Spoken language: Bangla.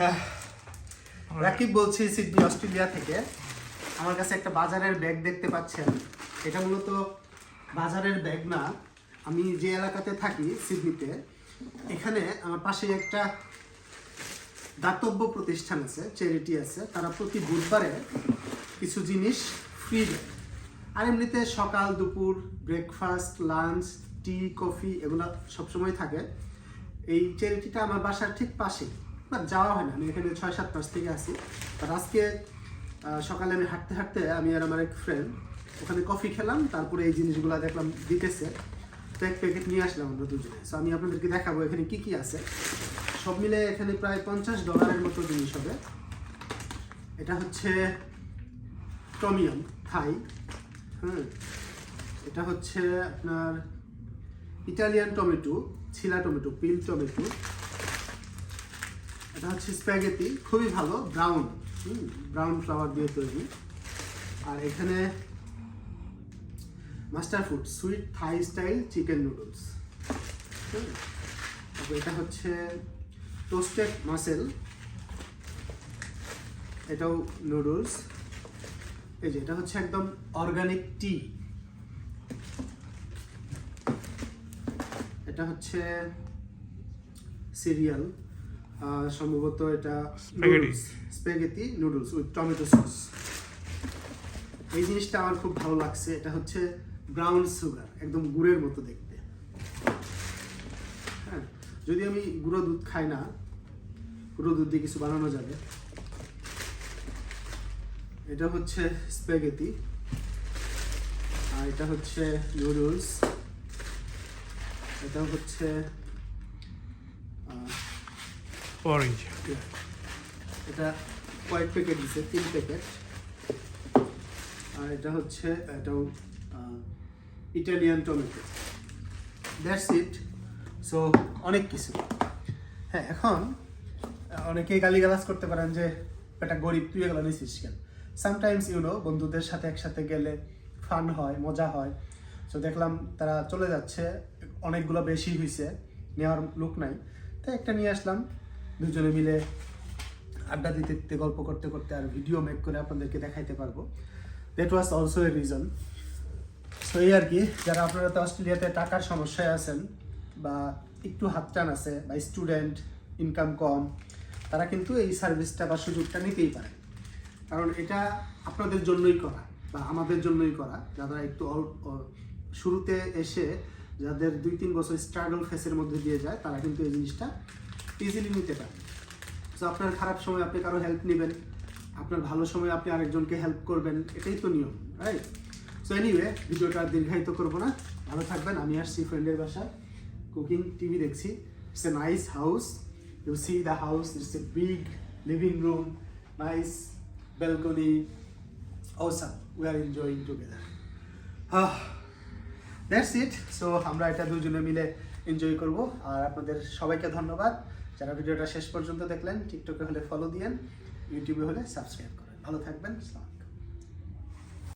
হ্যাঁ। রাকিব বলছি সিডনি অস্ট্রেলিয়া থেকে আমার কাছে একটা বাজারের ব্যাগ দেখতে পাচ্ছেন। এটা মূলত বাজারের ব্যাগ না। আমি যে এলাকাতে থাকি সিডনিতে এখানে আমার পাশে একটা দাতব্য প্রতিষ্ঠান আছে চ্যারিটি আছে। তারা প্রতি বুধবারে কিছু জিনিস ফ্রি দেয়। আর এমনিতে সকাল, দুপুর ব্রেকফাস্ট লাঞ্চ টি কফি এগুলো সবসময় থাকে। এই চ্যারিটিটা আমার বাসার ঠিক পাশেই। বাট যাওয়া হয় না। আমি এখানে ছয় সাত মাস থেকে আছি। বাট আজকে সকালে আমি হাঁটতে হাঁটতে আমি আর আমার এক ফ্রেন্ড ওখানে কফি খেলাম, তারপরে এই জিনিসগুলো দেখলাম দিতেছে। তো এক প্যাকেট নিয়ে আসলাম আমরা দুজনে। সো আমি আপনাদেরকে দেখাবো এখানে কি কি আছে। সব মিলে এখানে প্রায় পঞ্চাশ ডলারের মতো জিনিস হবে। এটা হচ্ছে টমিয়াম থাই হ্যাঁ এটা হচ্ছে আপনার ইটালিয়ান টমেটো ছিলা টমেটো পিল টমেটো এটা হচ্ছে স্প্যাগেটি খুবই ভালো ব্রাউন ব্রাউন ফ্লাওয়ার দিয়ে তৈরি। আর এখানে master food sweet Thai style chicken noodles এটা হচ্ছে টোস্টেড মাসেল এটাও নুডলস এই যে, এটা হচ্ছে একদম অর্গানিক টি এটা হচ্ছে সিরিয়াল সম্ভবত এটা. Spaghetti noodles with tomato sauce এই জিনিসটা আমার খুব ভালো লাগছে। এটা হচ্ছে ব্রাউন সুগার একদম গুড়ের মতো দেখতে। হ্যাঁ যদি আমি গুঁড়ো দুধ খাই না গুঁড়ো দুধ দিয়ে কিছু বানানো যাবে। এটা হচ্ছে স্প্যাগেটি আর এটা হচ্ছে নুডলস এটা হচ্ছে অরেঞ্জ এটা কয়েক প্যাকেট দিছে, তিন প্যাকেট। আর এটা হচ্ছে এটাও Italian tomato that's it so অনেক কিছু। হ্যাঁ এখন অনেকেই গালিগালাজ করতে পারেন যে, এটা গরিব, তুই এগুলো নিছিস কেন? সামটাইমস ইউনো বন্ধুদের সাথে একসাথে গেলে ফান হয়, মজা হয়। সো দেখলাম তারা চলে যাচ্ছে, অনেকগুলো বেশি হয়েছে নেওয়ার লোক নাই। তাই একটা নিয়ে আসলাম। দুজনে মিলে আড্ডা দিতে দিতে, গল্প করতে করতে আর ভিডিও মেক করে আপনাদেরকে দেখাইতে পারব। That was also a reason so এই আর কি, যারা আপনারা তো অস্ট্রেলিয়াতে টাকার সমস্যায় আছেন বা একটু হাত টান আছে বা স্টুডেন্ট ইনকাম কম, তারা কিন্তু এই সার্ভিসটা বা সুযোগটা নিতেই পারে। কারণ এটা আপনাদের জন্যই করা বা আমাদের জন্যই করা। যারা একটু শুরুতে এসে যাদের দুই, তিন বছর স্ট্রাগল ফেসের মধ্যে দিয়ে যায়, তারা কিন্তু এই জিনিসটা ইজিলি নিতে পারে সো আপনার খারাপ সময় আপনি কারও হেল্প নেবেন, আপনার ভালো সময় আপনি আরেকজনকে হেল্প করবেন, এটাই তো নিয়ম রাইট সো এনিওয়ে ভিডিওটা আর দীর্ঘায়িত করব না। ভালো থাকবেন, আমি আসছি ফ্রেন্ডের বাসায় কুকিং টিভি দেখছি। It's a nice house you see the house it's a big living room nice balcony awesome, we are enjoying together. That's it so আমরা এটা দুজনে মিলে এনজয় করব। আর আপনাদের সবাইকে ধন্যবাদ। যারা ভিডিওটা শেষ পর্যন্ত দেখলেন টিকটকে হলে ফলো দিয়েন ইউটিউবে হলে সাবস্ক্রাইব করেন ভালো থাকবেন।